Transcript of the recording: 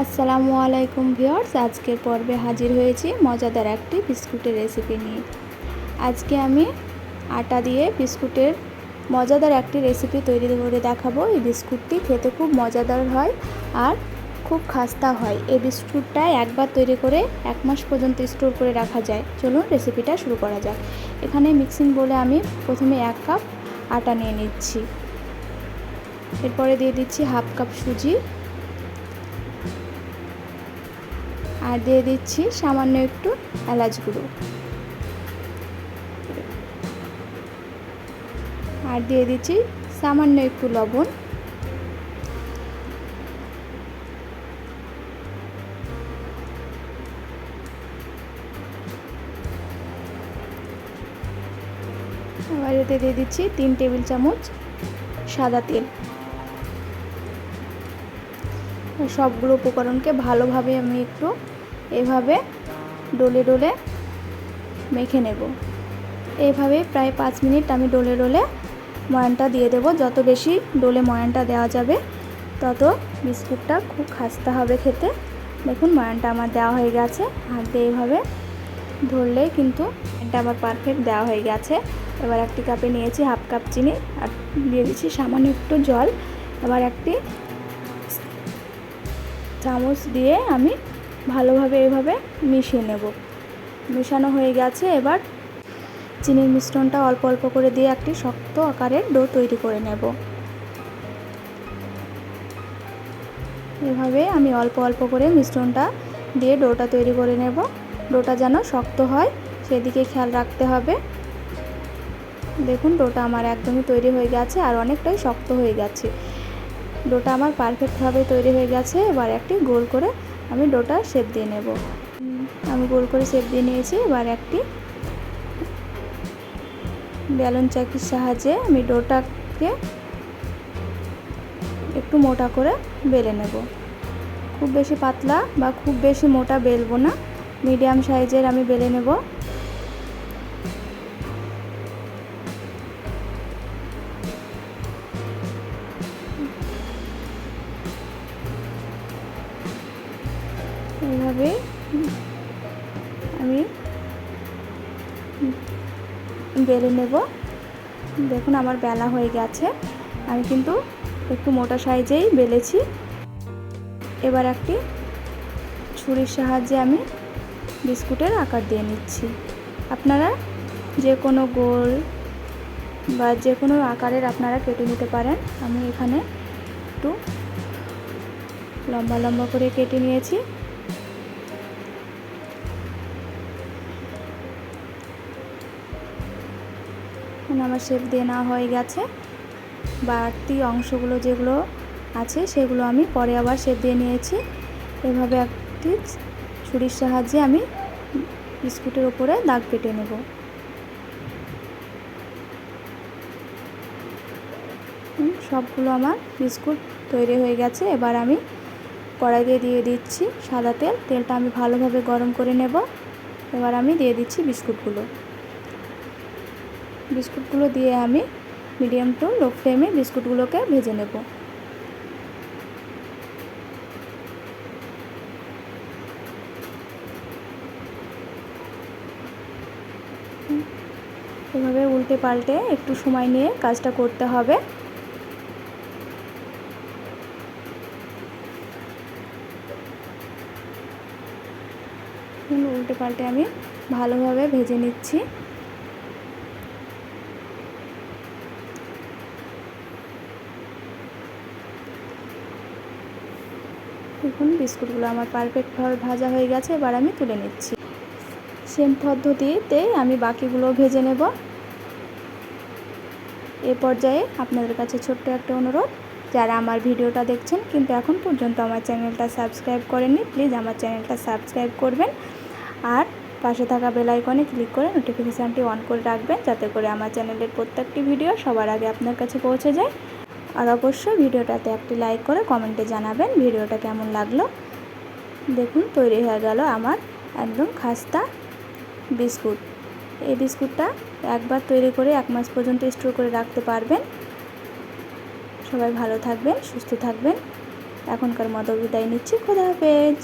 আসসালামু আলাইকুম ভিওর্স আজকের পর্বে হাজির হয়েছি মজাদার একটি বিস্কুটের রেসিপি নিয়ে। আজকে আমি আটা দিয়ে বিস্কুটের মজাদার একটি রেসিপি তৈরি করে দেখাবো। এই বিস্কুটটি খেতে খুব মজাদার হয় আর খুব খাস্তা হয়। এই বিস্কুটটা একবার তৈরি করে এক মাস পর্যন্ত স্টোর করে রাখা যায়। চলুন রেসিপিটা শুরু করা যাক। এখানে মিক্সিং বলে আমি প্রথমে এক কাপ আটা নিয়ে নিচ্ছি। এরপরে দিয়ে দিচ্ছি হাফ কাপ সুজি। আর দিয়ে দিচ্ছি সামান্য একটু এলাচ গুঁড়ো। আর দিয়ে দিচ্ছি সামান্য একটু লবণ। এতে দিয়ে দিচ্ছি তিন টেবিল চামচ সাদা তেল। সবগুলো উপকরণকে ভালোভাবে আমি একটু এভাবে ডলে ডলে মেখে নেব। এইভাবে প্রায় পাঁচ মিনিট আমি ডলে ডলে ময়ানটা দিয়ে দেব। যত বেশি ডলে ময়ানটা দেওয়া যাবে, তত বিস্কুটটা খুব খাস্তা হবে খেতে। দেখুন, ময়ানটা আমার দেওয়া হয়ে গেছে। হাত দিয়ে এইভাবে ধরলেই কিন্তু এটা আমার পারফেক্ট দেওয়া হয়ে গেছে। এবার একটি কাপে নিয়েছি হাফ কাপ চিনি আর দিয়ে দিচ্ছি সামান্য একটু জল। এবার একটি চামচ দিয়ে আমি ভালোভাবে এভাবে মিশিয়ে নেব। মেশানো হয়ে গেছে, এবার চিনির মিশ্রণটা অল্প অল্প করে দিয়ে একটি শক্ত আকারের ডো তৈরি করে নেব। এভাবে আমি অল্প অল্প করে মিশ্রণটা দিয়ে ডোটা তৈরি করে নেব। ডোটা যেন শক্ত হয়, সেদিকে খেয়াল রাখতে হবে। দেখুন, ডোটা আমার একদমই তৈরি হয়ে গেছে আর অনেকটাই শক্ত হয়ে গেছে। ডোটা আমার পারফেক্টভাবে তৈরি হয়ে গেছে, এবার একটি গোল করে আমি ডোটা শেপ দিয়ে নেব। আমি গোল করে শেপ দিয়ে নিয়েছি, এবার একটি ব্যালন চাকির সাহায্যে আমি ডোটাকে একটু মোটা করে বেলে নেব। খুব বেশি পাতলা বা খুব বেশি মোটা বেলবো না, মিডিয়াম সাইজের আমি বেলে নেব। এইভাবে আমি বেলে নেব। দেখুন, আমার বেলা হয়ে গেছে। আমি কিন্তু একটু মোটা সাইজেই বেলেছি। এবার একটি ছুরির সাহায্যে আমি বিস্কুটের আকার দিয়ে নিচ্ছি। আপনারা যে কোনো গোল বা যে কোনো আকারের আপনারা কেটে নিতে পারেন। আমি এখানে একটু লম্বা লম্বা করে কেটে নিয়েছি। আমার শেপ দিয়ে নেওয়া হয়ে গেছে। বাড়তি অংশগুলো যেগুলো আছে, সেগুলো আমি পরে আবার শেপ দিয়ে নিয়েছি। এভাবে একটি ছুরির সাহায্যে আমি বিস্কুটের উপরে দাগ কেটে নেব। সবগুলো আমার বিস্কুট তৈরি হয়ে গেছে। এবার আমি কড়াইতে দিয়ে দিচ্ছি সাদা তেল। তেলটা আমি ভালোভাবে গরম করে নেব। এবার আমি দিয়ে দিচ্ছি বিস্কুটগুলো। বিস্কুটগুলো দিয়ে আমি মিডিয়াম টু লো ফ্লেমে বিস্কুটগুলোকে ভেজে নেব। এভাবে উল্টে পাল্টে একটু সময় নিয়ে কাজটা করতে হবে। উল্টে পাল্টে আমি ভালোভাবে ভেজে নিচ্ছি। দেখুন বিস্কুটগুলো আমার পারফেক্টভাবে ভাজা হয়ে গেছে, এবার আমি তুলে নিচ্ছি। সেম পদ্ধতিতে আমি বাকিগুলো ভেজে নেব। এ পর্যায়ে আপনাদের কাছে ছোট্ট একটা অনুরোধ, যারা আমার ভিডিওটা দেখছেন কিন্তু এখন পর্যন্ত আমার চ্যানেলটা সাবস্ক্রাইব করেননি প্লিজ আমার চ্যানেলটা সাবস্ক্রাইব করবেন। আর পাশে থাকা বেল আইকনে ক্লিক করে নোটিফিকেশানটি অন করে রাখবেন, যাতে করে আমার চ্যানেলের প্রত্যেকটি ভিডিও সবার আগে আপনার কাছে পৌঁছে যায়। আর অবশ্যই ভিডিওটাতে একটি লাইক করে কমেন্টে জানাবেন ভিডিওটা কেমন লাগল। দেখুন, তৈরি হয়ে গেল আমার একদম খাস্তা বিস্কুট। এই বিস্কুটটা একবার তৈরি করে এক মাস পর্যন্ত স্টোর করে রাখতে পারবেন। সবাই ভালো থাকবেন, সুস্থ থাকবেন। এখনকার মতো বিদায় নিচ্ছি। খোদা হাফেজ।